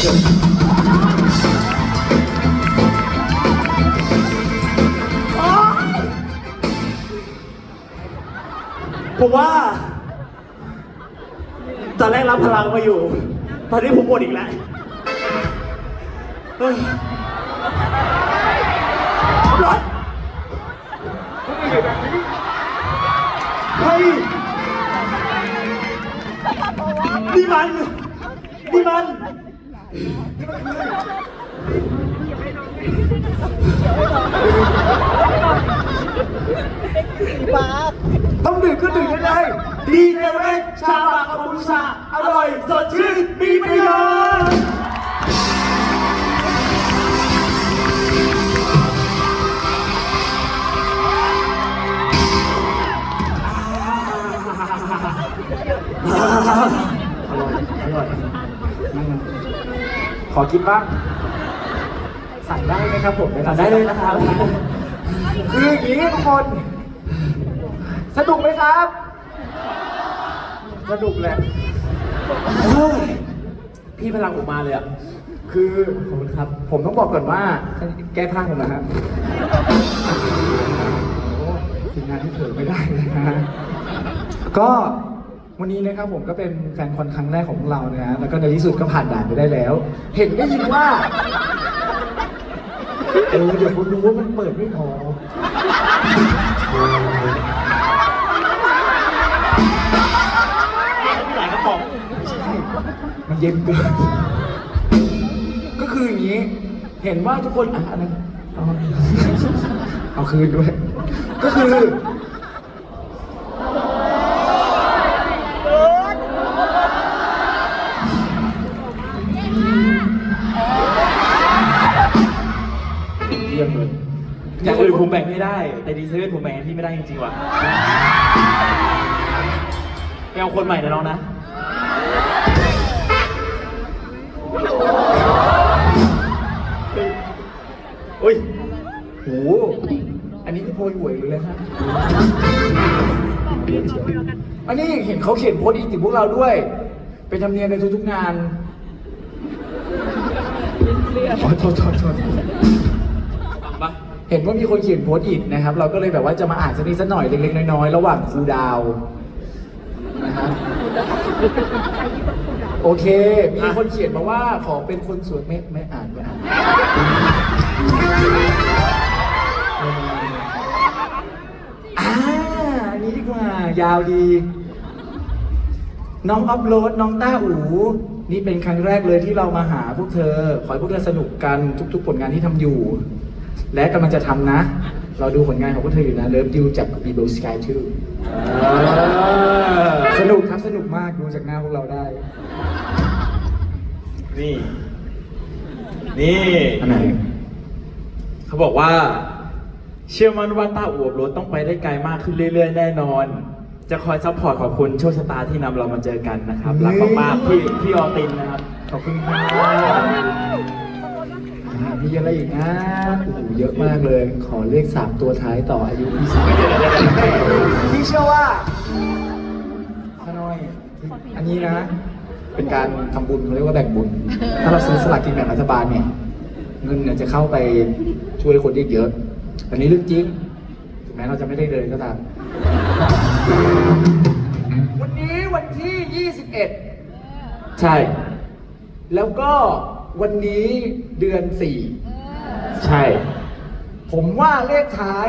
ผมว่าตอนแรกรับพลังมาอยู่ ตอนนี้ผมหมดอีกแล้วเฮ้ยร้อนเฮ้ยนี่มันนี่มัน ต้องดื่มก็ดื่มได้เลยดีเจเวสชาบาคาบูชา อร่อยสดชื่นมีประโยชน์อร่อยอ ขอกินบ้างสั่งได้ไหมครับผมสั่งได้เลยนะครับ คืออย่างนี้ทุกคน สนุกไหมครับ สนุกแหละเฮ้ยพี่พลังผมมาเลยอะ คือขอบคุณครับ ผมต้องบอกก่อนว่า แก้ผ้าผมนะฮะโอ้ทีมงานที่เผลอไม่ได้เลยนะฮะก็ วันนี้นะครับผมก็เป็นแฟนคอนครั้งแรกของพวกเรานะฮะแล้วก็ในที่สุดก็ผ่านด่านไปได้แล้ว เห็นได้ยินว่าเออเดี๋ยวคุณรู้ว่ามันเปิดไม่พอหลายกระป๋องใช่ มันเย็นเกิน ก็คืออย่างนี้ เห็นว่าทุกคนอะอะไรเอาเอาคืนด้วย ก็คือ อย่างอื่นผมแบ่งไม่ได้ แต่ดีเซเว่นผมแบ่งให้พี่ไม่ได้จริงๆว่ะไปเอาคนใหม่นะน้องนะ อุ้ยโห อันนี้คือโพยหวยหรืออะไรฮะอันนี้เห็นเขาเขียนโพสต์อีกถึงพวกเราด้วย เป็นธรรมเนียมในทุกๆงานขอโทษโทษโทษฟังปะ เห็นว่ามีคนเขียนโพสต์อีกนะครับ เราก็เลยแบบว่าจะมาอ่านสักนิดสักหน่อยเล็กๆน้อยๆระหว่างครูดาวนะฮะโอเค มีคนเขียนมาว่าขอเป็นคนสวยไม่ไม่อ่านไม่อ่านอ่าอันนี้ดีกว่า ยาวดี น้องอัพโหลดน้องต้าอูนี่เป็นครั้งแรกเลยที่เรามาหาพวกเธอ ขอให้พวกเธอสนุกกันทุก ๆ ผลงานที่ทำอยู่ และกำลังจะทำนะ เราดูผลงานของพวกเธออยู่นะเลิฟดิวจับกับบีโบสกายชื่อสนุกครับสนุกมากดูจากหน้าพวกเราได้ นี่ นี่ อันไหน เขาบอกว่า เชื่อมั่นว่าต้าอวบรถต้องไปได้ไกลมากขึ้นเรื่อย ๆ แน่นอน จะคอยซัพพอร์ตขอบคุณโชคชะตาที่นำเรามาเจอกันนะครับรักมากๆพี่พี่ออตินนะครับ ขอบคุณครับอ่า มีอะไรอีกนะโอ้โหเยอะมากเลย ขอเลขสามตัวท้ายต่ออายุพี่สิบพี่เชื่อว่าข้าน้อย อันนี้นะ เป็นการทำบุญเขาเรียกว่าแบ่งบุญ ถ้าเราซื้อสลากกินแบ่งรัฐบาลเนี่ย เงินเนี่ยจะเข้าไปช่วยคนได้เยอะอันนี้เรื่องจริง ถึงแม้เราจะไม่ได้เลยก็ตาม วันนี้วันที่ 21 ใช่ แล้วก็ วันนี้เดือนใช่4ผมว่าเลขท้าย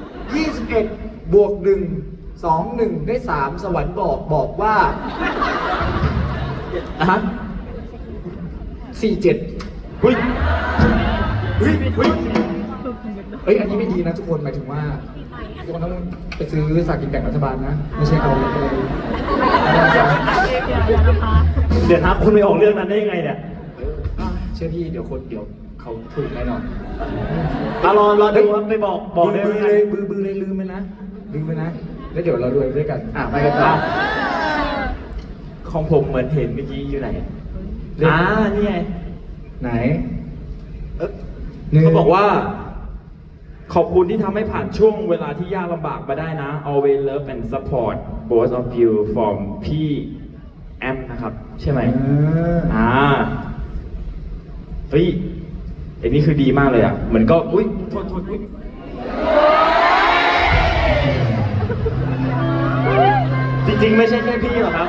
21 บวก 1 2 1 ได้ 3 สวรรค์บอกบอกว่าอะฮะ47เฮ้ยเฮ้ยเฮ้ยเอ้ย อันนี้ไม่ดีนะทุกคน หมายถึงว่าทุกคนต้องไปซื้อสลากกินแบ่งรัฐบาลนะ ไม่ใช่เอาไปเดี๋ยวนะคุณไปออกเรื่องนั้นได้ยังไงเนี่ย เออเชื่อพี่เดี๋ยวคนเดี๋ยวเขาถูกแน่นอน มารอรอดูว่าไปบอกบอกได้บืไหมอเลยบือบือเลยลืมไปนะลืมไปนะแล้วเดี๋ยวเราดูด้วยกัน อะไปกันต่อของผมเหมือนเห็นเมื่อกี้อยู่ไหนเรื่องอ่านี่ไงไหนเอ๊ะหนึ่งเขาบอกว่า ขอบคุณที่ทำให้ผ่านช่วงเวลาที่ยากลำบากมาได้นะ always love and support both of you from พี่แอมนะครับ ใช่ไหมเอออ่า เฮ้ยไอ้นี่คือดีมากเลยอะเหมือนก็อุ้ยโทษโทษอุ้ยจริงๆ ไม่ใช่แค่พี่หรอกครับ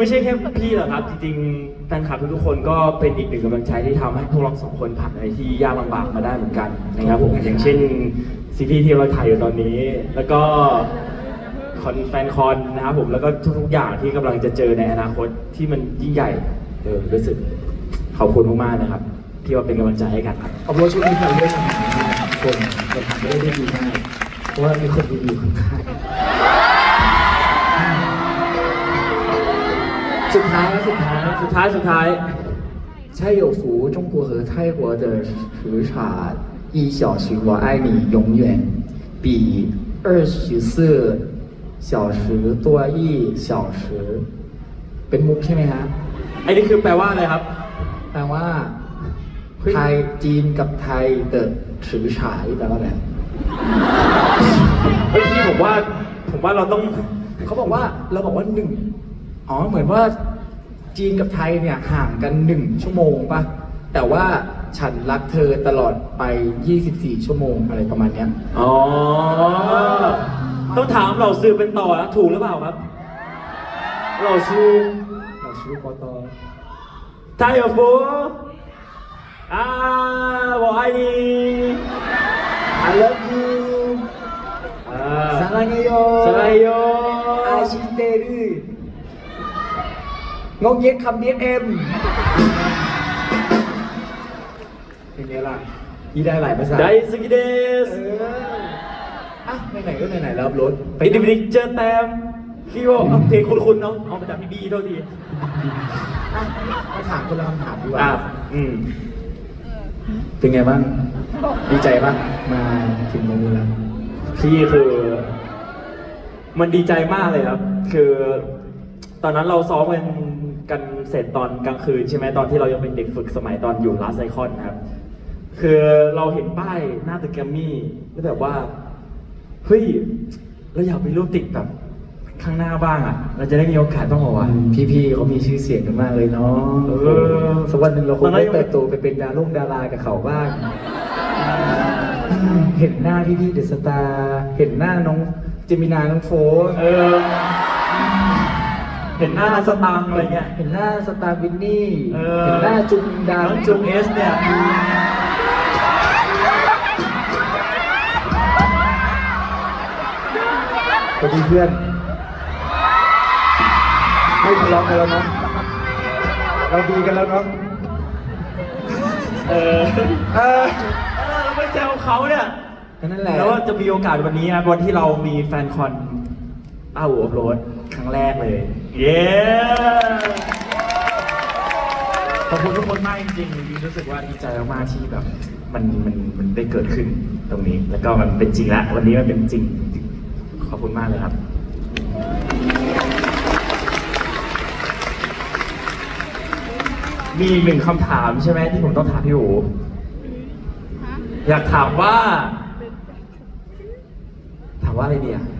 ไม่ใช่แค่พี่หรอกครับ จริงๆแฟนคลับทุกๆคนก็เป็นอีกหนึ่งกำลังใจที่ทำให้พวกเราสองคนผ่านอะไรที่ยากลำบากมาได้เหมือนกันนะครับผมอย่างเช่นซีรีส์ที่เราถ่ายอยู่ตอนนี้ แล้วก็คอนแฟนคอนนะครับผมแล้วก็ทุกๆอย่างที่กำลังจะเจอในอนาคตที่มันยิ่งใหญ่เออรู้สึกขอบคุณมากๆนะครับ ที่ว่าเป็นกำลังใจให้กันครับเอาเป็นว่าช่วงนี้เราเรื่องของคนเราทำได้ได้ดีมากเพราะว่ามีคนดีอยู่ข้างๆ สุดท้ายแล้วสุดท้าย สุดท้ายสุดท้าย 蔡有福中国和泰国的时差一小时我爱你永远比二十四小时多一小时เป็นมุกใช่ไหมฮะ ไอ้นี่คือแปลว่าอะไรครับ แปลว่า เฮ้ย ไทยจีนกับไทยเดิดถือฉายแปลว่าอะไร เฮ้ยพี่ผมว่าผมว่าเราต้อง เขาบอกว่าเราบอกว่าหนึ่ง อ๋อเหมือนว่าจีนกับไทยเนี่ยห่างกันหนึ่งชั่วโมงปะแต่ว่าฉันรักเธอตลอดไป 24 ชั่วโมงอะไรประมาณเนี้ยอ๋อ ต้องถามเราซื้อเป็นต่อนะถูกหรือเปล่าครับ เราซื้อเราชื่อปอตอไทยฟูอ่าบอกไอ้นี่ I love you อ่าซาลังเกโยสไลโยอาชิเตรุ งงเย็ดคำเย็ดเอ็มเป็นไงล่ะยี่ได้หลายภาษาไดสกิเดสเอออะไหนๆก็ไหนๆแล้วรถไปดิบดิกเจอแตมพี่ว่าเอาเพลงคุณๆเนาะเอามาจากพี่บีโทษทีอะมาถามคนละคำถามดีกว่าอ่าอืมเป็นไงบ้างดีใจปะมาถึงตรงนี้แล้วพี่คือ มันดีใจมากเลยครับ คือ ตอนนั้นเราซ้อมกัน กันเสร็จตอนกลางคืนใช่ไหมตอนที่เรายังเป็นเด็กฝึกสมัยตอนอยู่ลาสไซคอนนะครับ คือเราเห็นป้ายหน้าตึกแกรมมี่แล้วแบบว่าเฮ้ยเราอยากมีรูปติดแบบข้างหน้าบ้างอะ เราจะได้มีโอกาสต้องเอาไว้พี่ๆเขามีชื่อเสียงกันมากเลยเนาะเออสักวันหนึ่งเราคตองนนั้นได้ยังเติบโตไปเป็นดารุ่งดารากับเขาบ้าง เห็นหน้าพี่ๆเดอะสตาร์เห็นหน้าน้องเจมินาน้องโฟสเออ เห็นหน้าสตางค์อะไรเงี้ย เห็นหน้าสตาร์วินนี่เออ เห็นหน้าจุงดาน้องจุงเอสเนี่ยพอดีเพื่อนไม่ทะเลาะกันแล้วเนาะเราดีกันแล้วเนาะเออเออเราไปแซวเขาเนี่ยนั่นแหละ แล้วจะมีโอกาสวันนี้นะวันที่เรามีแฟนคอนต้าหัวโรดครั้งแรกเลย เย้ขอบคุณทุกคนมากจริงๆจริงๆรู้สึกว่าดีใจมากๆที่แบบมันมันมันได้เกิดขึ้นตรงนี้ แล้วก็มันเป็นจริงแล้ววันนี้มันเป็นจริง ขอบคุณมากเลยครับ มีอีกหนึ่งคำถามใช่ไหมที่ผมต้องถามพี่อูอยากถามว่า ถามว่าอะไรดีอะ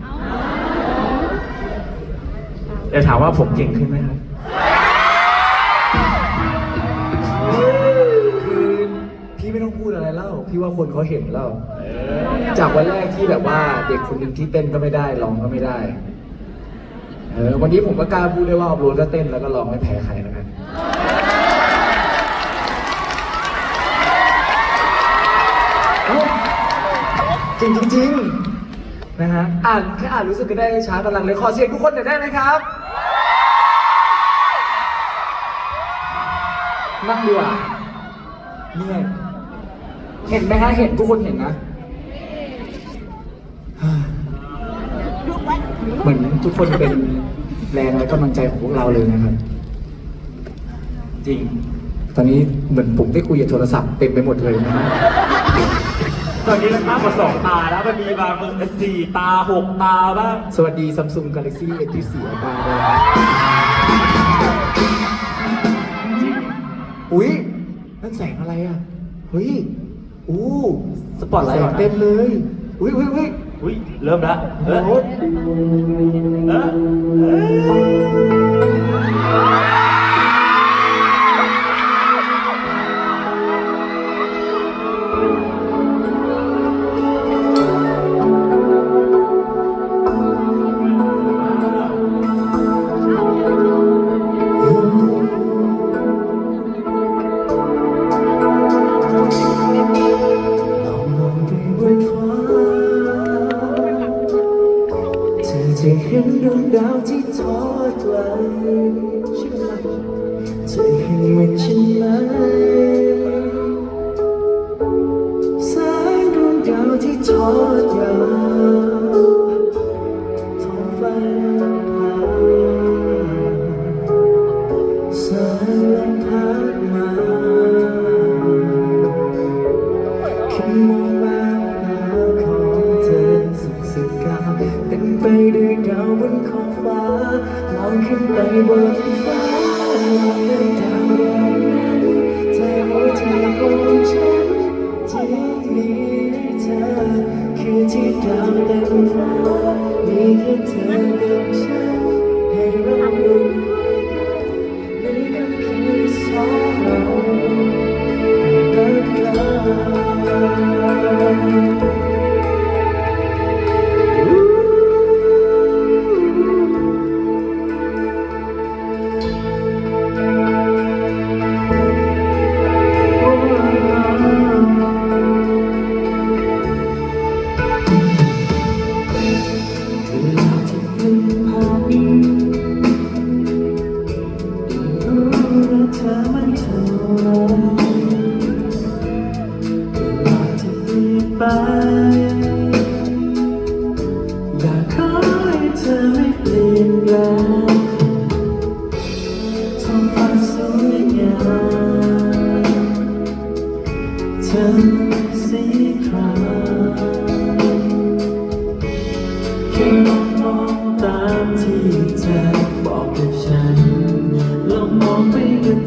อยากถามว่าผมเก่งขึ้นไหมครับคือพี่ไม่ต้องพูดอะไรแล้วพี่ว่าคนเขาเห็นแล้วจากวันแรกที่แบบว่าเด็กคนหนึ่งที่เต้นก็ไม่ได้ร้องก็ไม่ได้ เออวันนี้ผมก็กล้าพูดได้ว่าออฟโรดก็เต้นแล้วก็ร้องไม่แพ้ใครแล้วกันจริงจริงนะฮะอ่านแค่อ่านรู้สึกก็ได้ช้ากำลังเลยขอเสียงทุกคนหน่อยได้ไหมครับ นั่งดีกว่าเนี่ยเห็นไหมฮะ เห็นทุกคนเห็นนะ เหมือนทุกคนเป็นแรงและกำลังใจของพวกเราเลยนะครับ จริง ตอนนี้เหมือนผมได้คุยกับโทรศัพท์เต็มไปหมดเลยนะฮะตอนนี้มันมากกว่าสองตาแล้วมันมีบางมันสี่ตาหกตาบ้าง สวัสดี Samsung Galaxy S24 Ultra ด้วย อุ้ยแสงอะไรอะเฮ้ยอู้สปอตไลท์แสก่องนเต็มเลย อุ้ยอุ้ยอุ้ยอุ้ยเริ่มละเออโอ้โหเออเออ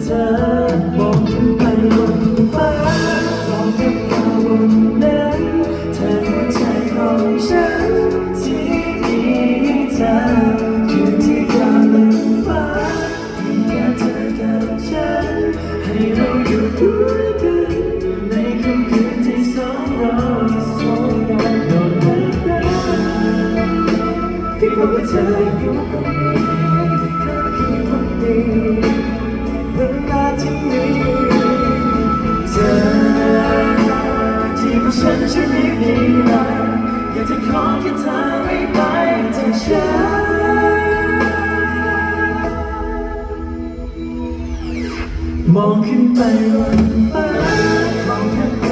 เธอมองขึ้นไปบนฟ้ามองกับดาวบนนั้นเธอหัวใจของฉันที่มีเธออยู่ที่ดาวบนฟ้ามีแค่เธอกับฉัน ให้เราอยู่ด้วยกันในค่ำคืนที่สองเราที่สองเราโดนเลิกราที่พบว่าเธออยู่ตรงนี้เธอคือคนดี ที่มีเธอที่ของฉันฉันไม่มีแล้อยากจะขอแค่เธอไม่ไปจากฉันมองขึ้นไปบนฟ้ามองขึ้น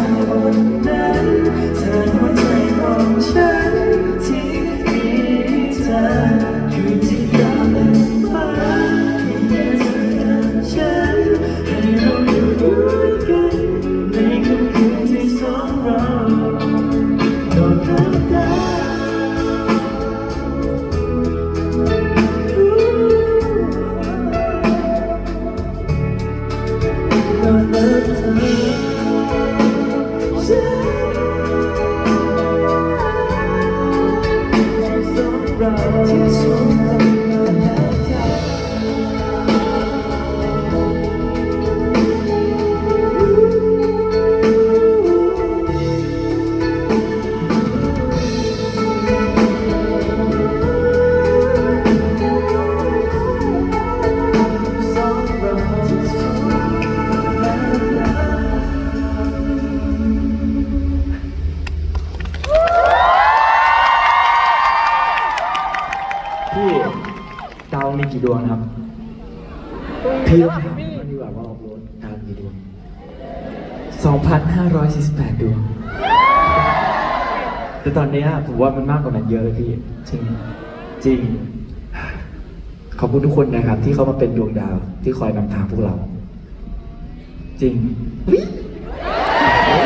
กี่ดวงครับพี่ต้องถามมันดีกว่าว่าออกรถตามกี่ดวง2,548 ดวง แต่ตอนเนี้ยผมว่ามันมากกว่านั้นเยอะเลยพี่ จริง จริง ขอบคุณทุกคนนะครับ ที่เข้ามาเป็นดวงดาวที่คอยนำทางพวกเรา จริงวิ